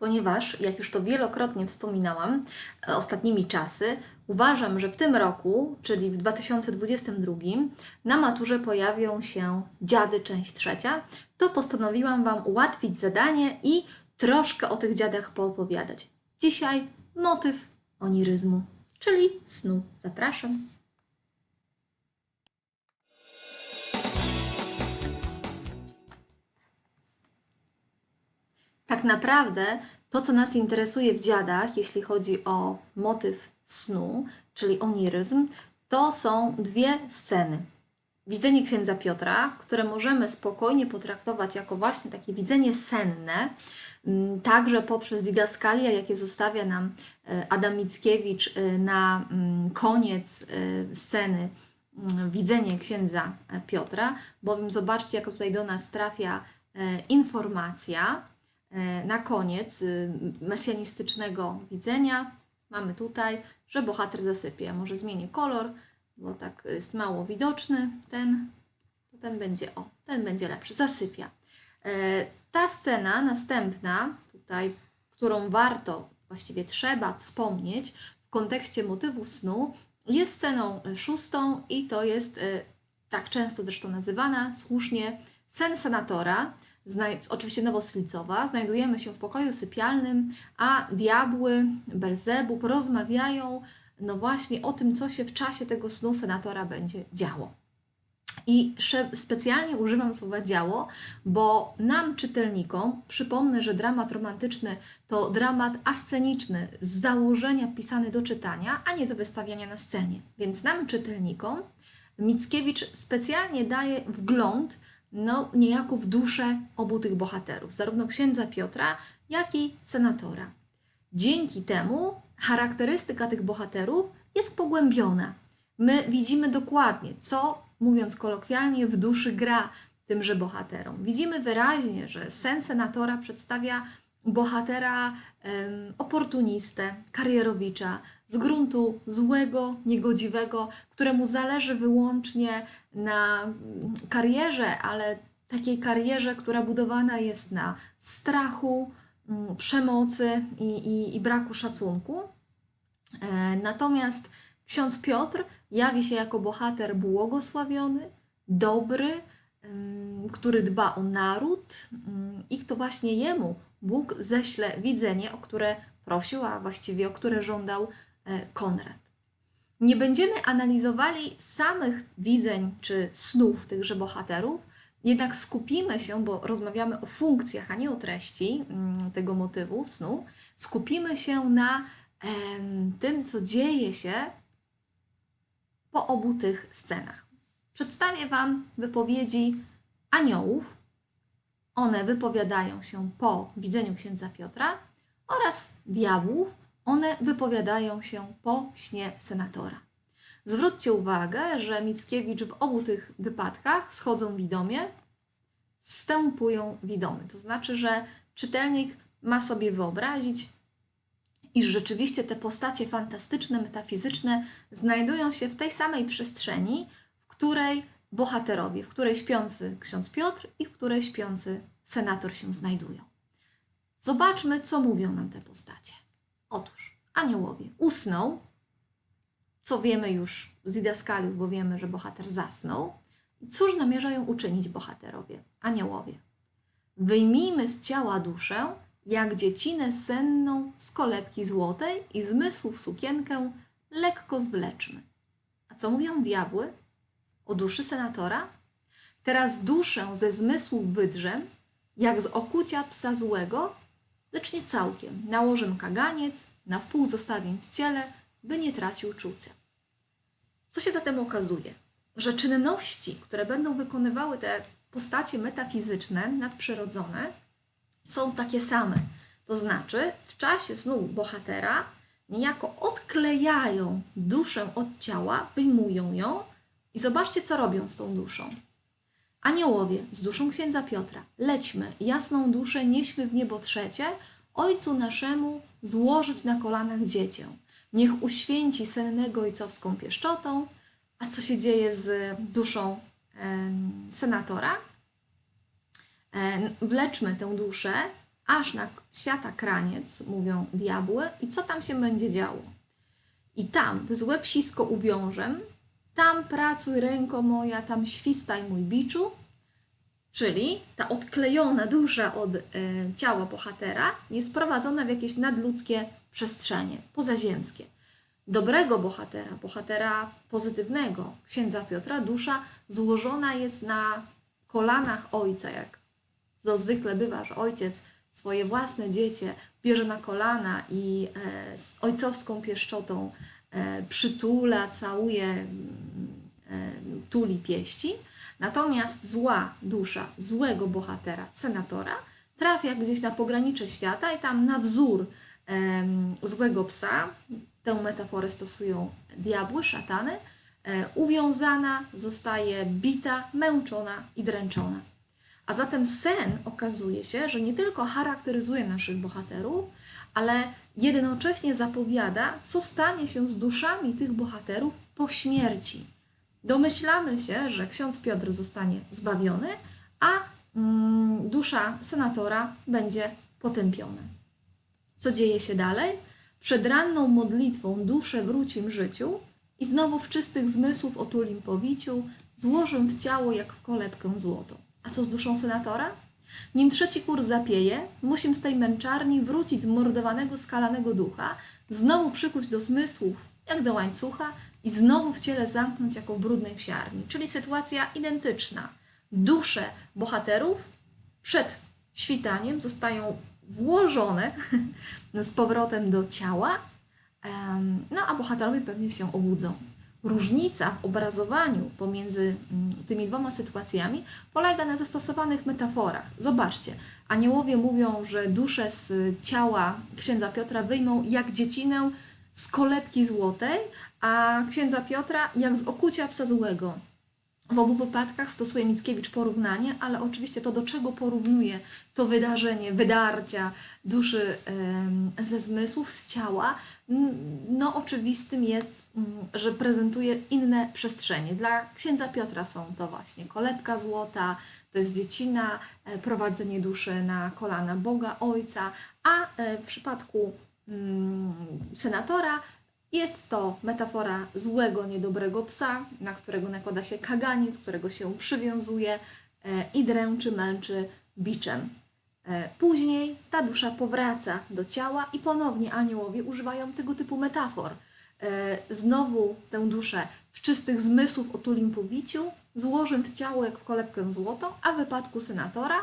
ponieważ, jak już to wielokrotnie wspominałam e, ostatnimi czasy, uważam, że w tym roku, czyli w 2022, na maturze pojawią się dziady, część trzecia, to postanowiłam Wam ułatwić zadanie i troszkę o tych dziadach poopowiadać. Dzisiaj motyw oniryzmu, czyli snu. Zapraszam. Tak naprawdę to, co nas interesuje w dziadach, jeśli chodzi o motyw snu, czyli oniryzm, to są dwie sceny. Widzenie księdza Piotra, które możemy spokojnie potraktować jako właśnie takie widzenie senne, mm, także poprzez didaskalia, jakie zostawia nam e, Adam Mickiewicz e, na mm, koniec e, sceny mm, widzenie księdza Piotra, bowiem zobaczcie, jak tutaj do nas trafia informacja, na koniec y, mesjanistycznego widzenia mamy tutaj, że bohater zasypia. Może zmienię kolor, bo tak jest mało widoczny. Ten, to ten będzie, o, ten będzie lepszy. Zasypia. E, ta scena następna, tutaj, którą warto, właściwie trzeba wspomnieć w kontekście motywu snu, jest sceną szóstą i to jest, e, tak często zresztą nazywana, słusznie, sen senatora oczywiście Nowoslicowa, znajdujemy się w pokoju sypialnym, a diabły, Belzebub rozmawiają no właśnie o tym, co się w czasie tego snu senatora będzie działo. I specjalnie używam słowa działo, bo nam, czytelnikom, przypomnę, że dramat romantyczny to dramat asceniczny, z założenia pisany do czytania, a nie do wystawiania na scenie. Więc nam, czytelnikom, Mickiewicz specjalnie daje wgląd no, niejako w duszę obu tych bohaterów, zarówno księdza Piotra, jak i senatora. Dzięki temu charakterystyka tych bohaterów jest pogłębiona. My widzimy dokładnie, co, mówiąc kolokwialnie, w duszy gra tymże bohaterom. Widzimy wyraźnie, że sen senatora przedstawia bohatera um, oportunistę, karierowicza, z gruntu złego, niegodziwego, któremu zależy wyłącznie na mm, karierze, ale takiej karierze, która budowana jest na strachu, mm, przemocy i, i, i braku szacunku. E, natomiast ksiądz Piotr jawi się jako bohater błogosławiony, dobry, który dba o naród i kto właśnie jemu Bóg ześle widzenie, o które prosił, a właściwie o które żądał Konrad. Nie będziemy analizowali samych widzeń czy snów tychże bohaterów, jednak skupimy się, bo rozmawiamy o funkcjach, a nie o treści mm, tego motywu snu, skupimy się na tym, co dzieje się po obu tych scenach. Przedstawię Wam wypowiedzi aniołów. One wypowiadają się po widzeniu księdza Piotra oraz diabłów. One wypowiadają się po śnie senatora. Zwróćcie uwagę, że Mickiewicz w obu tych wypadkach schodzą widomie, stępują widomy. To znaczy, że czytelnik ma sobie wyobrazić, iż rzeczywiście te postacie fantastyczne, metafizyczne znajdują się w tej samej przestrzeni, w której bohaterowie, w której śpiący ksiądz Piotr i w której śpiący senator się znajdują. Zobaczmy, co mówią nam te postacie. Otóż aniołowie usną, co wiemy już z didaskaliów, bo wiemy, że bohater zasnął. Cóż zamierzają uczynić bohaterowie, aniołowie? Wyjmijmy z ciała duszę, jak dziecinę senną z kolebki złotej i zmysłów sukienkę lekko zwleczmy. A co mówią diabły? O duszy senatora? Teraz duszę ze zmysłów wydrzem, jak z okucia psa złego, lecz nie całkiem. Nałożę kaganiec, na wpół zostawię w ciele, by nie tracił czucia. Co się zatem okazuje? Że czynności, które będą wykonywały te postacie metafizyczne, nadprzyrodzone, są takie same. To znaczy, w czasie snu bohatera niejako odklejają duszę od ciała, wyjmują ją i zobaczcie, co robią z tą duszą. Aniołowie z duszą księdza Piotra, lećmy, jasną duszę nieśmy w niebo trzecie, Ojcu naszemu złożyć na kolanach dziecię. Niech uświęci sennego ojcowską pieszczotą. A co się dzieje z duszą e, senatora? E, wleczmy tę duszę, aż na świata kraniec, mówią diabły, i co tam się będzie działo. I tam złe psisko uwiążem, tam pracuj ręko moja, tam świstaj mój biczu, czyli ta odklejona dusza od e, ciała bohatera jest prowadzona w jakieś nadludzkie przestrzenie, pozaziemskie. Dobrego bohatera, bohatera pozytywnego, księdza Piotra, dusza złożona jest na kolanach ojca, jak to zwykle bywa, że ojciec swoje własne dziecię bierze na kolana i e, z ojcowską pieszczotą przytula, całuje, mm, e, tuli pieści. Natomiast zła dusza złego bohatera, senatora, trafia gdzieś na pogranicze świata i tam na wzór złego psa, tę metaforę stosują diabły, szatany, e, uwiązana zostaje bita, męczona i dręczona. A zatem sen okazuje się, że nie tylko charakteryzuje naszych bohaterów, ale jednocześnie zapowiada, co stanie się z duszami tych bohaterów po śmierci. Domyślamy się, że ksiądz Piotr zostanie zbawiony, a mm, dusza senatora będzie potępiona. Co dzieje się dalej? Przed ranną modlitwą duszę wrócim życiu i znowu w czystych zmysłów otulim powiciu, złożę w ciało jak w kolebkę złoto. A co z duszą senatora? Nim trzeci kurs zapieje, musim z tej męczarni wrócić zmordowanego, skalanego ducha, znowu przykuć do zmysłów, jak do łańcucha i znowu w ciele zamknąć jako w brudnej psiarni. Czyli sytuacja identyczna. Dusze bohaterów przed świtaniem zostają włożone z powrotem do ciała, no a bohaterowie pewnie się obudzą. Różnica w obrazowaniu pomiędzy mm, tymi dwoma sytuacjami polega na zastosowanych metaforach. Zobaczcie, aniołowie mówią, że duszę z ciała księdza Piotra wyjmą jak dziecinę z kolebki złotej, a księdza Piotra jak z okucia psa złego. W obu wypadkach stosuje Mickiewicz porównanie, ale oczywiście to, do czego porównuje to wydarzenie wydarcia duszy ze zmysłów, z ciała, no oczywistym jest, mm, że prezentuje inne przestrzenie. Dla księdza Piotra są to właśnie kolebka złota, to jest dziecina, e, prowadzenie duszy na kolana Boga, Ojca, a e, w przypadku mm, senatora jest to metafora złego, niedobrego psa, na którego nakłada się kaganiec, którego się przywiązuje e, i dręczy, męczy biczem. E, Później ta dusza powraca do ciała i ponownie aniołowie używają tego typu metafor. E, Znowu tę duszę w czystych zmysłów otulim powiciu, złożę w ciało jak w kolebkę złotą, a w wypadku senatora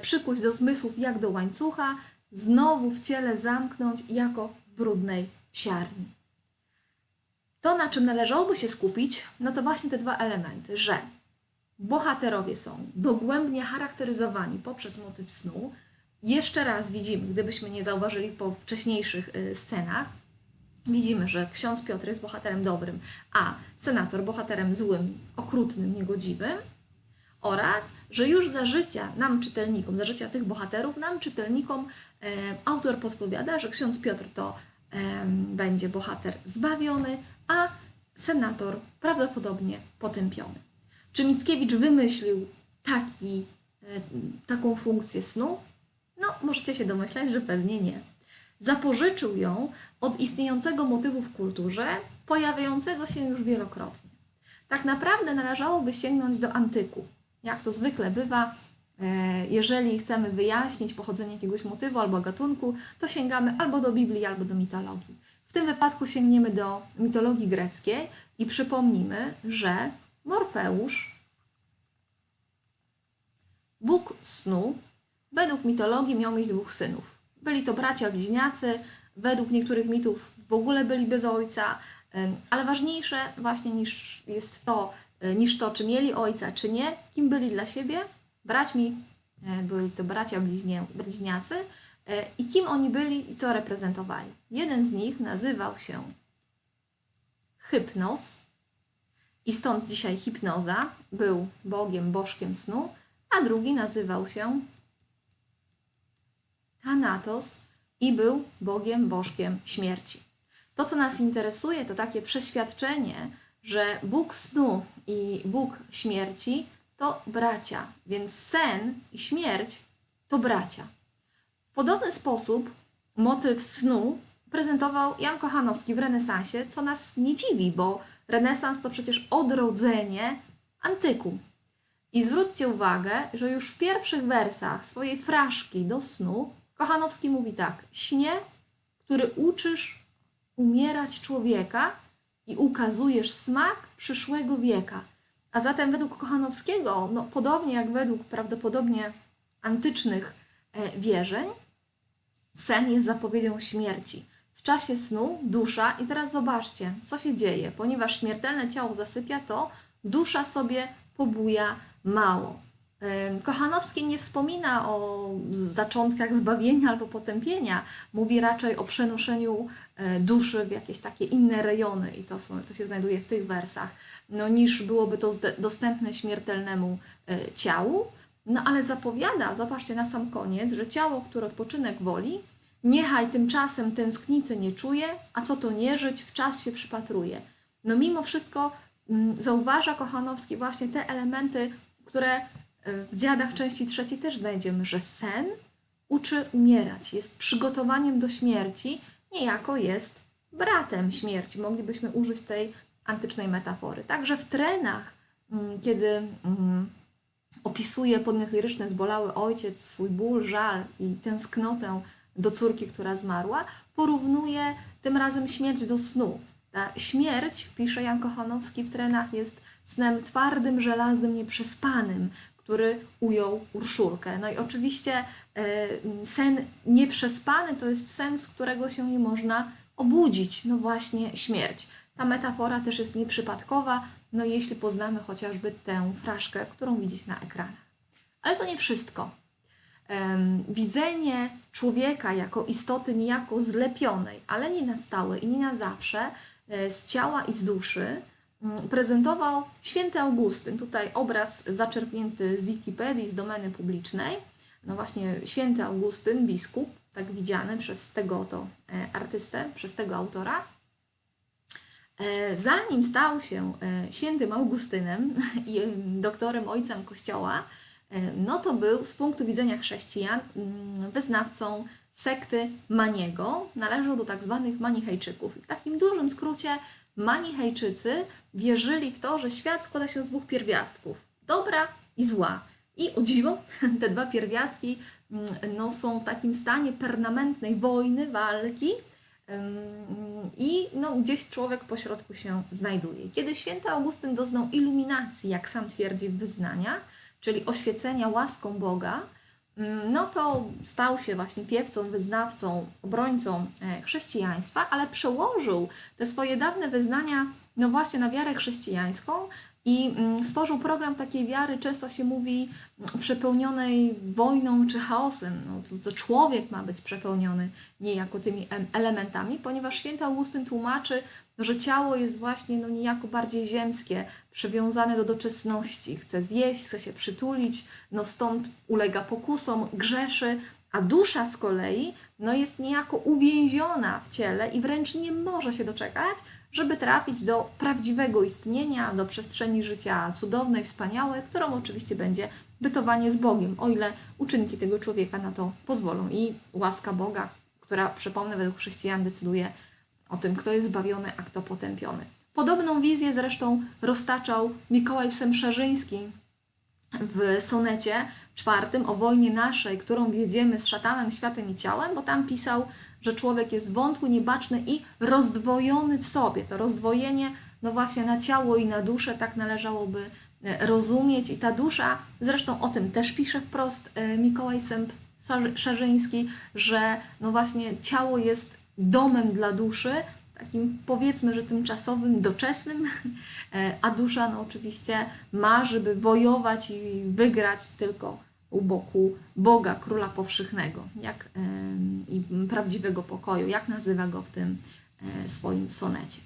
przykuć do zmysłów jak do łańcucha, znowu w ciele zamknąć jako w brudnej psiarni. To, na czym należałoby się skupić, no to właśnie te dwa elementy, że bohaterowie są dogłębnie charakteryzowani poprzez motyw snu. Jeszcze raz widzimy, gdybyśmy nie zauważyli po wcześniejszych y, scenach, widzimy, że ksiądz Piotr jest bohaterem dobrym, a senator bohaterem złym, okrutnym, niegodziwym. Oraz, że już za życia nam, czytelnikom, za życia tych bohaterów, nam, czytelnikom, e, autor podpowiada, że ksiądz Piotr to em, będzie bohater zbawiony, a senator prawdopodobnie potępiony. Czy Mickiewicz wymyślił taki, e, taką funkcję snu? No, możecie się domyślać, że pewnie nie. Zapożyczył ją od istniejącego motywu w kulturze, pojawiającego się już wielokrotnie. Tak naprawdę należałoby sięgnąć do antyku. Jak to zwykle bywa, e, jeżeli chcemy wyjaśnić pochodzenie jakiegoś motywu albo gatunku, to sięgamy albo do Biblii, albo do mitologii. Tym wypadku sięgniemy do mitologii greckiej i przypomnimy, że Morfeusz, Bóg snu, według mitologii miał mieć dwóch synów. Byli to bracia bliźniacy, według niektórych mitów w ogóle byli bez ojca, ale ważniejsze właśnie niż jest to, e, niż to, czy mieli ojca, czy nie, kim byli dla siebie. Braćmi e, byli to bracia bliźniacy i kim oni byli i co reprezentowali. Jeden z nich nazywał się Hypnos i stąd dzisiaj hipnoza, był bogiem, bożkiem snu, a drugi nazywał się Thanatos i był bogiem, bożkiem śmierci. To, co nas interesuje, to takie przeświadczenie, że Bóg snu i Bóg śmierci to bracia, więc sen i śmierć to bracia. Podobny sposób motyw snu prezentował Jan Kochanowski w renesansie, co nas nie dziwi, bo renesans to przecież odrodzenie antyku. I zwróćcie uwagę, że już w pierwszych wersach swojej fraszki do snu Kochanowski mówi tak: Śnie, który uczysz umierać człowieka i ukazujesz smak przyszłego wieka. A zatem według Kochanowskiego, no, podobnie jak według prawdopodobnie antycznych e, wierzeń, sen jest zapowiedzią śmierci. W czasie snu dusza, i teraz zobaczcie, co się dzieje, ponieważ śmiertelne ciało zasypia, to dusza sobie pobuja mało. Kochanowski nie wspomina o zaczątkach zbawienia albo potępienia, mówi raczej o przenoszeniu e, duszy w jakieś takie inne rejony i to, są, to się znajduje w tych wersach, no, niż byłoby to dostępne śmiertelnemu e, ciału. No ale zapowiada, zobaczcie na sam koniec, że ciało, które odpoczynek woli, niechaj tymczasem tęsknicy nie czuje, a co to nie żyć, w czas się przypatruje. No mimo wszystko mm, zauważa Kochanowski właśnie te elementy, które y, w Dziadach części trzeciej też znajdziemy, że sen uczy umierać, jest przygotowaniem do śmierci, niejako jest bratem śmierci. Moglibyśmy użyć tej antycznej metafory. Także w trenach, mm, kiedy mm, opisuje podmiot liryczny zbolały ojciec, swój ból, żal i tęsknotę do córki, która zmarła, porównuje tym razem śmierć do snu. Śmierć, pisze Jan Kochanowski w trenach, jest snem twardym, żelaznym, nieprzespanym, który ujął Urszulkę. No i oczywiście e, sen nieprzespany to jest sen, z którego się nie można obudzić. No właśnie śmierć. Ta metafora też jest nieprzypadkowa, no jeśli poznamy chociażby tę fraszkę, którą widzicie na ekranach. Ale to nie wszystko. Widzenie człowieka jako istoty niejako zlepionej, ale nie na stałe i nie na zawsze, e, z ciała i z duszy, mm, prezentował święty Augustyn. Tutaj obraz zaczerpnięty z Wikipedii, z domeny publicznej. No właśnie, święty Augustyn, biskup, tak widziany przez tego oto e, artystę, przez tego autora. E, Zanim stał się e, świętym Augustynem i doktorem ojcem Kościoła, e, no to był z punktu widzenia chrześcijan mm, wyznawcą sekty Maniego. Należał do tak zwanych Manichejczyków. W takim dużym skrócie Manichejczycy wierzyli w to, że świat składa się z dwóch pierwiastków: dobra i zła. I o dziwo, te dwa pierwiastki mm, no, są w takim stanie permanentnej wojny, walki, i no, gdzieś człowiek pośrodku się znajduje. Kiedy święty Augustyn doznał iluminacji, jak sam twierdzi w wyznaniach, czyli oświecenia łaską Boga, no to stał się właśnie piewcą, wyznawcą, obrońcą e, chrześcijaństwa, ale przełożył te swoje dawne wyznania no właśnie na wiarę chrześcijańską i mm, stworzył program takiej wiary, często się mówi, mm, przepełnionej wojną czy chaosem. No, to, człowiek ma być przepełniony niejako tymi em- elementami, ponieważ święty Augustyn tłumaczy, że ciało jest właśnie no, niejako bardziej ziemskie, przywiązane do doczesności. Chce zjeść, chce się przytulić, no stąd ulega pokusom, grzeszy, a dusza z kolei no, jest niejako uwięziona w ciele i wręcz nie może się doczekać, żeby trafić do prawdziwego istnienia, do przestrzeni życia cudownej, wspaniałej, którą oczywiście będzie bytowanie z Bogiem, o ile uczynki tego człowieka na to pozwolą. I łaska Boga, która, przypomnę, według chrześcijan decyduje o tym, kto jest zbawiony, a kto potępiony. Podobną wizję zresztą roztaczał Mikołaj Semszarzyński w sonecie czwartym o wojnie naszej, którą wiedziemy z szatanem, światem i ciałem, bo tam pisał, że człowiek jest wątły, niebaczny i rozdwojony w sobie. To rozdwojenie, no właśnie na ciało i na duszę, tak należałoby e, rozumieć. I ta dusza, zresztą o tym też pisze wprost e, Mikołaj Sęp Szarzyński, że no właśnie ciało jest domem dla duszy, takim powiedzmy, że tymczasowym, doczesnym, e, a dusza no oczywiście ma, żeby wojować i wygrać tylko u boku Boga, Króla Powszechnego jak, i prawdziwego pokoju, jak nazywa go w tym e, swoim sonecie.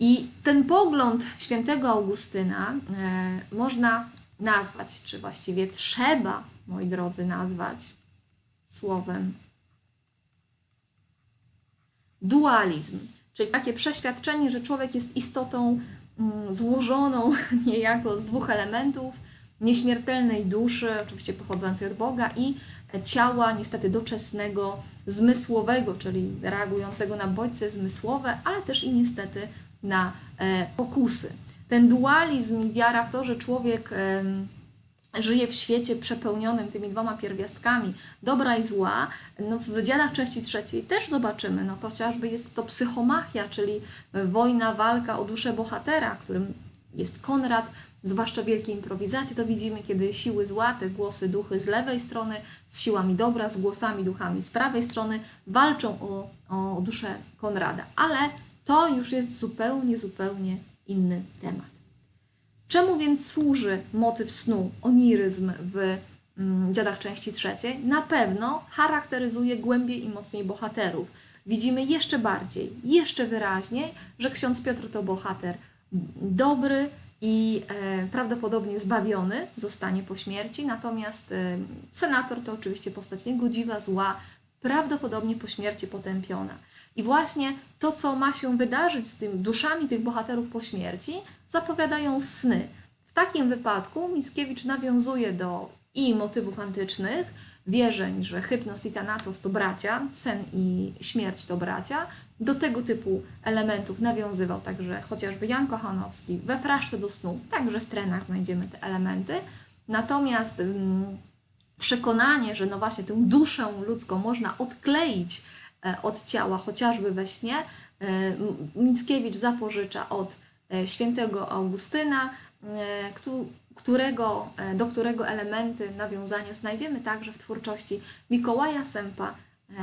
I ten pogląd świętego Augustyna e, można nazwać, czy właściwie trzeba, moi drodzy, nazwać słowem dualizm, czyli takie przeświadczenie, że człowiek jest istotą mm, złożoną niejako z dwóch elementów, nieśmiertelnej duszy, oczywiście pochodzącej od Boga, i ciała niestety doczesnego, zmysłowego, czyli reagującego na bodźce zmysłowe, ale też i niestety na e, pokusy. Ten dualizm i wiara w to, że człowiek żyje w świecie przepełnionym tymi dwoma pierwiastkami, dobra i zła, no w dziadach części trzeciej też zobaczymy, no chociażby jest to psychomachia, czyli wojna, walka o duszę bohatera, którym jest Konrad, zwłaszcza w wielkiej improwizacji, to widzimy, kiedy siły zła, te głosy, duchy z lewej strony, z siłami dobra, z głosami, duchami z prawej strony, walczą o, o duszę Konrada. Ale to już jest zupełnie, zupełnie inny temat. Czemu więc służy motyw snu, oniryzm w mm, Dziadach części trzeciej? Na pewno charakteryzuje głębiej i mocniej bohaterów. Widzimy jeszcze bardziej, jeszcze wyraźniej, że ksiądz Piotr to bohater dobry i e, prawdopodobnie zbawiony zostanie po śmierci, natomiast e, senator to oczywiście postać niegodziwa, zła, prawdopodobnie po śmierci potępiona. I właśnie to, co ma się wydarzyć z tym duszami tych bohaterów po śmierci, zapowiadają sny. W takim wypadku Mickiewicz nawiązuje do i motywów antycznych, wierzeń, że hypnos i thanatos to bracia, sen i śmierć to bracia. Do tego typu elementów nawiązywał także chociażby Jan Kochanowski we Fraszce do snu, także w trenach znajdziemy te elementy. Natomiast mm, przekonanie, że no właśnie tę duszę ludzką można odkleić e, od ciała, chociażby we śnie, e, Mickiewicz zapożycza od e, świętego Augustyna, któ- którego, do którego elementy nawiązania znajdziemy także w twórczości Mikołaja Sępa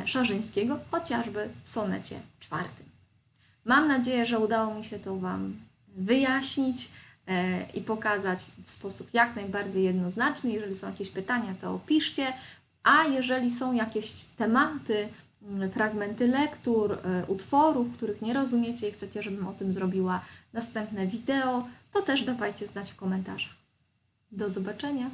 Szarzyńskiego, chociażby w sonecie czwartym. Mam nadzieję, że udało mi się to Wam wyjaśnić i pokazać w sposób jak najbardziej jednoznaczny. Jeżeli są jakieś pytania, to piszcie, a jeżeli są jakieś tematy, mm, fragmenty lektur, e, utworów, których nie rozumiecie i chcecie, żebym o tym zrobiła następne wideo, to też dawajcie znać w komentarzach. Do zobaczenia!